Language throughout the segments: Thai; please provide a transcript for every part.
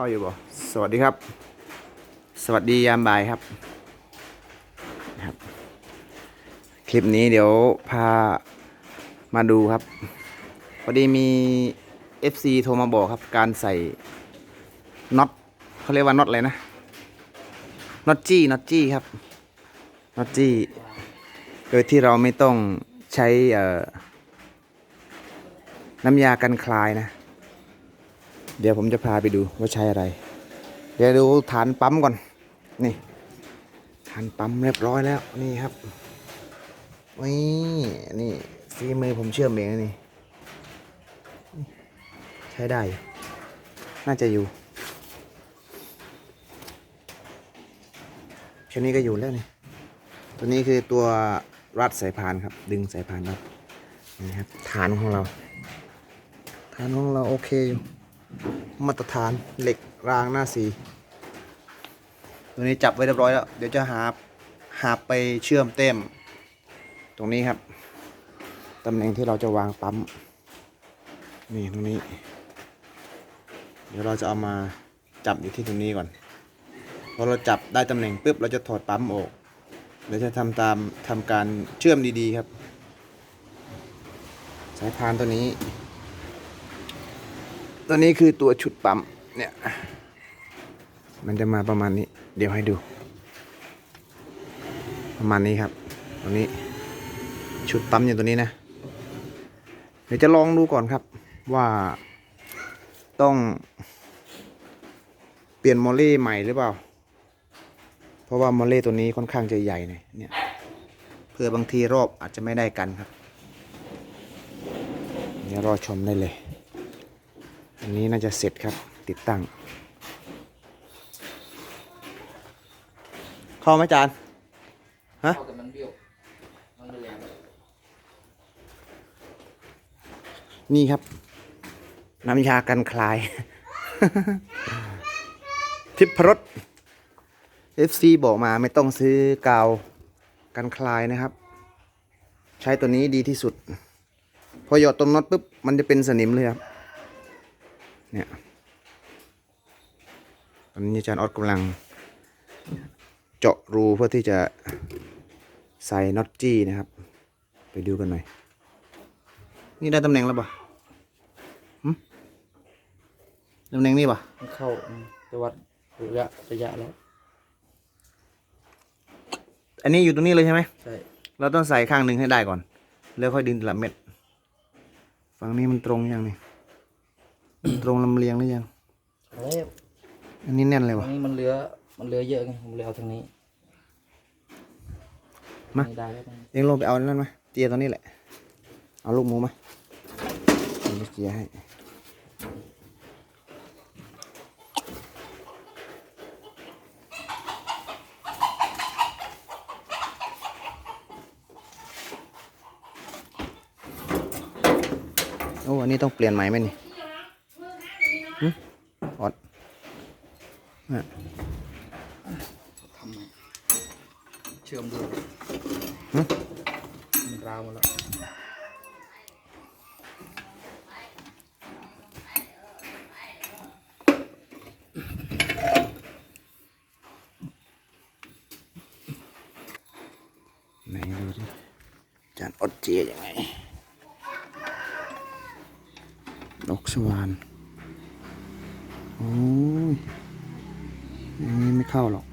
ข้าอยู่บ่สวัสดีครับ สวัสดียามบ่ายครับนะครับ คลิปนี้เดี๋ยวพามาดูครับ พอดีมี FC โทรมาบอกครับ การใส่น็อตเขาเรียกว่าน็อตอะไรนะน็อตจี้น็อตจี้ครับน็อตจี้โดยที่เราไม่ต้องใช้น้ำยากันคลายนะ เดี๋ยวผมจะพาไปดูว่าใช้อะไร เดี๋ยวดูฐานปั๊มก่อน นี่ ฐานปั๊มเรียบร้อยแล้วนี่ครับ นี่นี่ฝีมือผมเชื่อมเองนี่ ใช้ได้ น่าจะอยู่ชนี้ก็อยู่แล้วนี่ ตัวนี้คือตัวรัดสายพานครับ ดึงสายพานรัดนี่ครับฐานของเรา ฐานของเราโอเคอยู่ มาตรฐานเหล็กรางหน้าสีตัวนี้จับไว้เรียบร้อยแล้ว เดี๋ยวจะหาหาไปเชื่อมเต็ม ตรงนี้ครับ ตำแหน่งที่เราจะวางปั๊ม นี่ตรงนี้ เดี๋ยวเราจะเอามาจับอยู่ที่ตรงนี้ก่อน พอเราจับได้ตำแหน่งปุ๊บเราจะถอดปั๊มออกเราจะทำตามทำการเชื่อมดีๆครับ สายพานตัวนี้ ตัวนี้คือตัวชุดปั๊มเนี่ย มันจะมาประมาณนี้ เดี๋ยวให้ดู ประมาณนี้ครับ ตัวนี้ ชุดปั๊มอยู่ตัวนี้นะ เดี๋ยวจะลองดูก่อนครับ ว่าต้อง เปลี่ยนโมอเล่ใหม่หรือเปล่า เพราะว่าโมอเล่ตัวนี้ค่อนข้างจะใหญ่หน่อยเนี่ย เพื่อบางทีรอบอาจจะไม่ได้กันครับ เดี๋ยวรอชมได้เลย อันนี้น่าจะเสร็จครับติดตั้ง เข้าไหมจานฮะเข้าแต่มันเบี้ยวมันไม่แรงนี่ครับ น้ำยากันคลาย ทิพรส FC บอกมาไม่ต้องซื้อกาวกันคลายนะครับ ใช้ตัวนี้ดีที่สุด พอหยอดตรงน็อตปุ๊บ มันจะเป็นสนิมเลยครับ เนี่ยตอนนี้อาจารย์ออดกำลัง เจาะรูเพื่อที่จะใส่น็อตจี้นะครับ ไปดูกันหน่อย นี่ได้ตำแหน่งแล้วปะหึตำแหน่งนี่ปะมันเข้าอืมจะวัดระยะระยะแล้ว อันนี้อยู่ตรงนี้เลยใช่ไหมใช่ เราต้องใส่ข้างหนึ่งให้ได้ก่อน แล้วค่อยดึงทีละเม็ด ฝั่งนี้มันตรงยังนี่มัน ตรงลำเลียงหรือยัง แล้วอันนี้แน่นเลยตรวะ งนี้มันเหลือ มันเหลือเยอะไงผมเลยเอาทางนี้มาไได้แล้วตรงนี้เองลงไปเอาอันนั่นมาเจียตรงนี้แหละ เอาลูกหมูมาผมจะเจียให้ โอ้ อันนี้ต้องเปลี่ยนใหม่ไหมนี่หึ ออดน่ะทำไมเชื่อมดูหึมันราวหมดแล้วไหนดูดิจานอดเจียยังไงนกสวาน โอ้ยอย่างนี้ไม่เข้าหรอก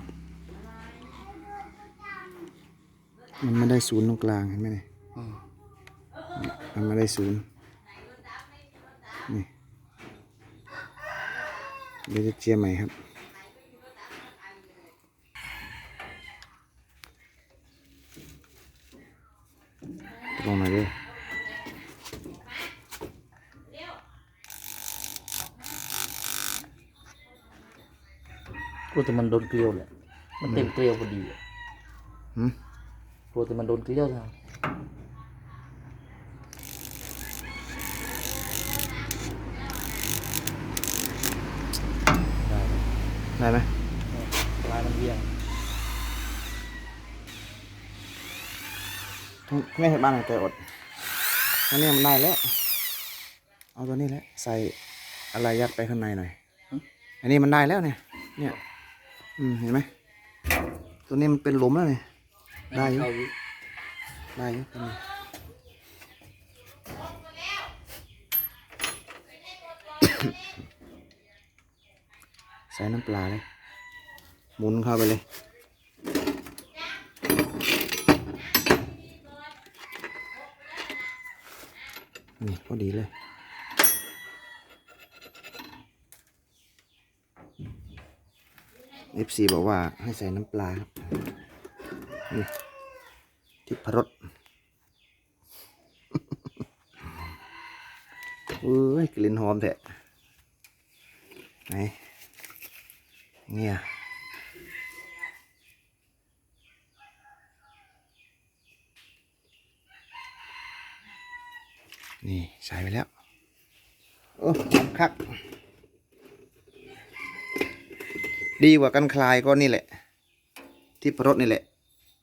มันไม่ได้ศูนย์ตรงกลางเห็นไหมเนี่ยอืมมันไม่ได้ศูนย์ นี่ เดี๋ยวจะเจียใหม่ครับตรงไหนด้วย กลัวแต่มันโดนเกลียวแหละมันเต็มเกลียวพอดีอะหืมกลัวแต่มันโดนเกลียวนะได้ไหมปลายมันเบี่ยงไม่เห็นบ้านไหนใจอดอันนี้มันได้แล้ว เอาตัวนี้แหละใส่อะไรยัดไปข้างในหน่อยหึอันนี้มันได้แล้วเนี่ย เนี่ย อืมเห็นไหมตัวนี้มันเป็นหลุมแล้วเนี่ยได้อยู่เข้าอยู่ได้อยู่ตัวนี้ใส่น้ำปลาเลยหมุนเข้าไปเลยนี่พอดีเลย FC บอกว่าให้ใส่น้ำปลาครับนี่ทิพรสเอ้ยกลิ่นหอมแท้ไหนเนี่ยนี่ใส่ไปแล้ว โอ้หอมคัก ดีกว่ากันคลายก็นี่แหละ ที่พรสนี่แหละ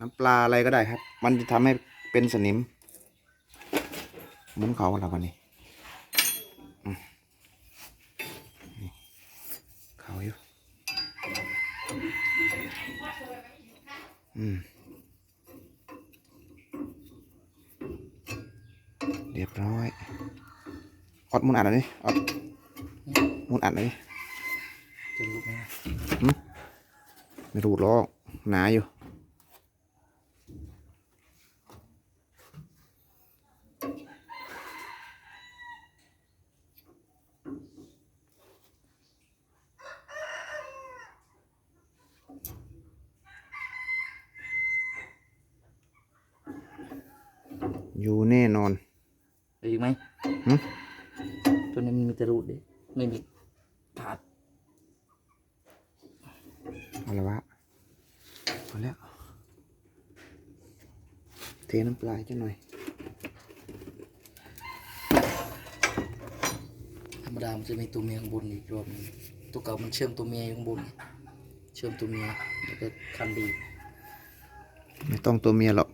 น้ำปลาอะไรก็ได้ครับ มันจะทำให้เป็นสนิมหมุนเขาแล้ววันนี้นี่เขาอยู่อืมเรียบร้อยอดมุนอัดหน่อยดิอดมุนอัดหน่อยดิ จะรู้ไหมไม่รูดหรอกหนาอยู่อยู่แน่นอนเอาอีกไหมหึตัวนี้มันมีแต่รูดดิไม่มีถาด เอาละวะพอแล้ว เทน้ำปลาจะหน่อย ธรรมดามันจะมีตัวเมียข้างบนอีกรอบนึงตัวเก่ามันเชื่อมตัวเมียอยู่ข้างบน เชื่อมตัวเมียแล้วก็คันดี ไม่ต้องตัวเมียหรอก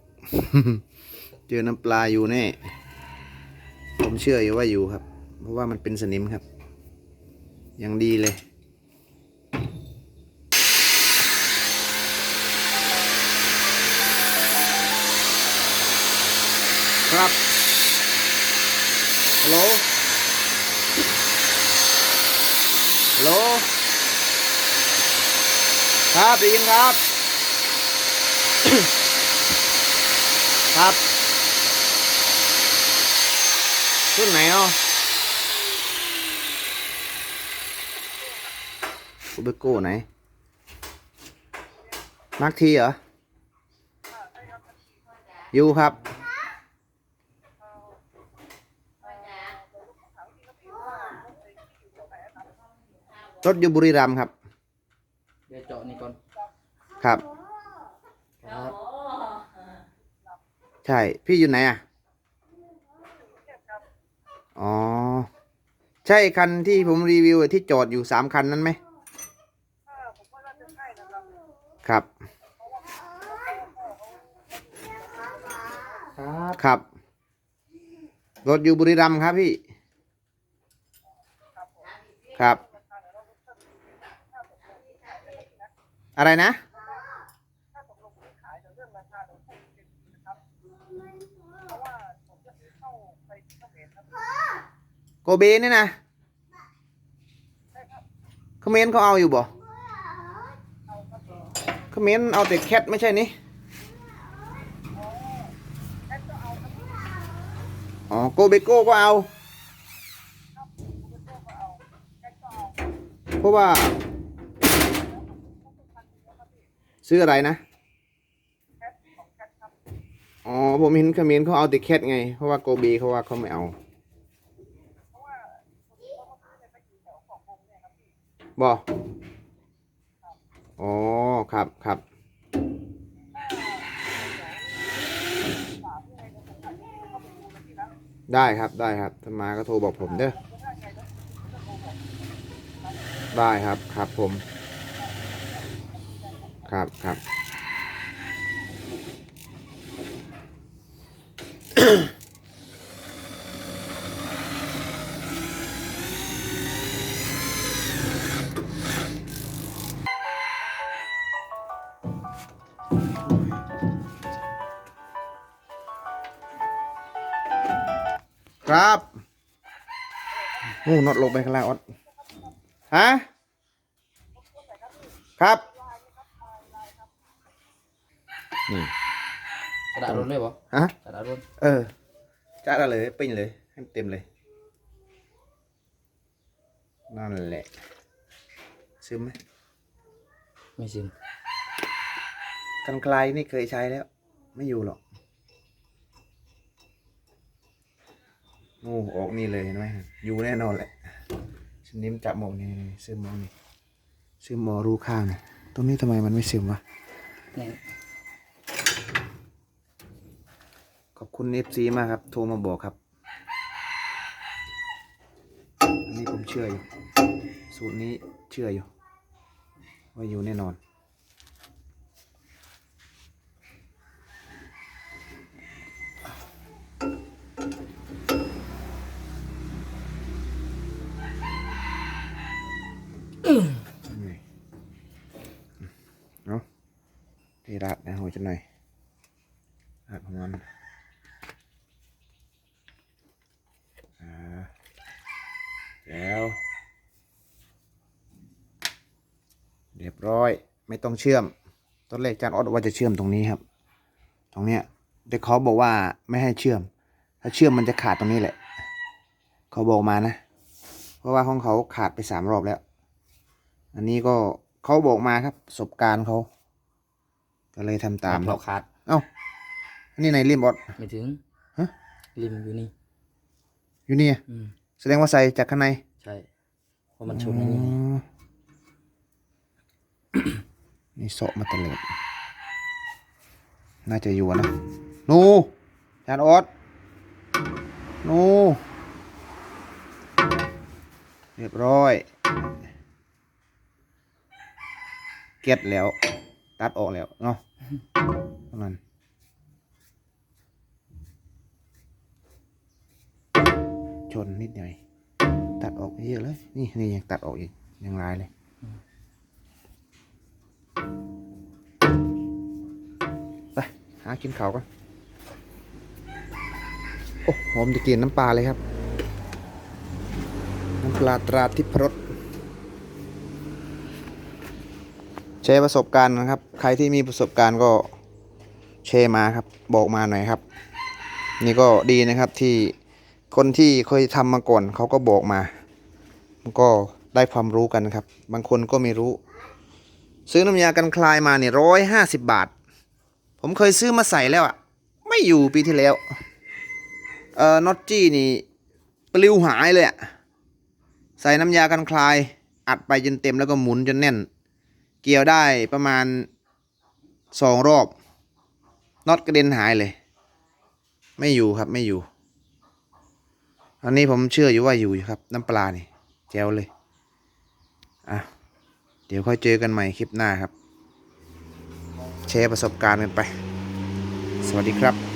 เจอน้ำปลาอยู่แน่ ผมเชื่ออยู่ว่าอยู่ครับ เพราะว่ามันเป็นสนิมครับ ยังดีเลย โหลฮัลโหลครับได้ยินครับ ครับรุ่นไหนเนาะซูเปอร์โก้ไหนมาร์คทีเหรออยู่ครับ รถอยู่บุรีรัมย์ครับ เดี๋ยวเจาะนี่ก่อน ครับ ครับ ใช่ พี่อยู่ไหนอะ อ๋อ ใช่คันที่ผมรีวิวที่จอดอยู่สามคันนั้นไหมครับ ครับ ครับ รถอยู่บุรีรัมย์ครับพี่ ครับ อะไรนะ โกเบนี่นะเขมรเขาเอาอยู่บ่เขมรเอาแต่แคทไม่ใช่นี่อ๋อโกเบโก้ก็เอา เพราะว่า ซื้ออะไรนะอ๋อผมเห็นเขมรเขาเอาแต่แคทไง เพราะว่าโกเบเขาว่าเขาไม่เอาบออ๋อ ครับครับ ได้ครับได้ครับถ้ามาก็โทรบอกผมเด้อ ได้ครับครับผม ครับครับครับนู่นน็อตลงไปข้างล่างออดฮะ ครับ นี่ กระดาษรนเลยบ่ฮะ กระดาษรนเออจ้าได้เลยปิ้งเลย ให้มันเต็มเลย นั่นแหละ ซึมไหมไม่ซึมกันไกลนี่เคยใช้แล้ว ไม่อยู่หรอกโอ้ออกนี่เลยเห็นไหมอยู่แน่นอนแหละชนิมจับหมองนี่นี่ซึมหมองนี่ซึมหมอรูข้างนี่ตรงนี้ทำไมมันไม่ซึมวะนี่ ขอบคุณเอฟซีมากครับ โทรมาบอกครับ อันนี้ผมเชื่ออยู่ สูตรนี้เชื่ออยู่ ว่าอยู่แน่นอน นี่เนาะที่รัดนะหัวจะหน่อยรัดของมันอ่าแล้ว เรียบร้อยไม่ต้องเชื่อม ตอนแรกอาจารย์ออดว่าจะเชื่อมตรงนี้ครับ ตรงเนี้ยแต่เขาบอกว่าไม่ให้เชื่อม ถ้าเชื่อมมันจะขาดตรงนี้แหละ เขาบอกมานะ เพราะว่าของเขาขาดไปสามรอบแล้ว อันนี้ก็เขาบอกมาครับประสบการณ์เขา ก็เลยทำตามเราขาด เอ้าอันนี้ในริมบอดไม่ถึงฮะริมอยู่นี่ อยู่นี่อืมแสดงว่าใส่จากข้างใน ใช่เพราะมันชนในนี้อ๋อ นี่โซะมาตลอดน่าจะอยู่นะนูจานออดนูเรียบร้อย เก็ตแล้ว ตัดออกแล้วเนาะนั้นชนนิดหน่อย ตัดออกเยอะเลย นี่นี่ยังตัดออกอีกยังลายเลยากินเขาวกันโอ้หอมจะกินน้ำปลาเลยครับ น้ำปลาตราทิพรสแชร์ประสบการณ์นะครับ ใครที่มีประสบการณ์ก็แชร์มาครับ บอกมาหน่อยครับ นี่ก็ดีนะครับที่คนที่เคยทำมาก่อนเขาก็บอกมา มันก็ได้ความรู้กันครับ บางคนก็ไม่รู้ ซื้อน้ำยากันคลายมาเนี่ยร้อยห้าสิบบาท ผมเคยซื้อมาใส่แล้วอะไม่อยู่ปีที่แล้ว เอ่อน็อตจี้นี่ปลิวหายเลยอะใส่น้ำยากันคลาย อัดไปจนเต็มแล้วก็หมุนจนแน่น เกี่ยวได้ประมาณสองรอบน็อตกระเด็นหายเลย ไม่อยู่ครับไม่อยู่ อันนี้ผมเชื่ออยู่ว่าอยู่อยู่ครับ น้ำปลานี่แจ๋วเลย อะ เดี๋ยวค่อยเจอกันใหม่คลิปหน้าครับ แชร์ประสบการณ์กันไป สวัสดีครับ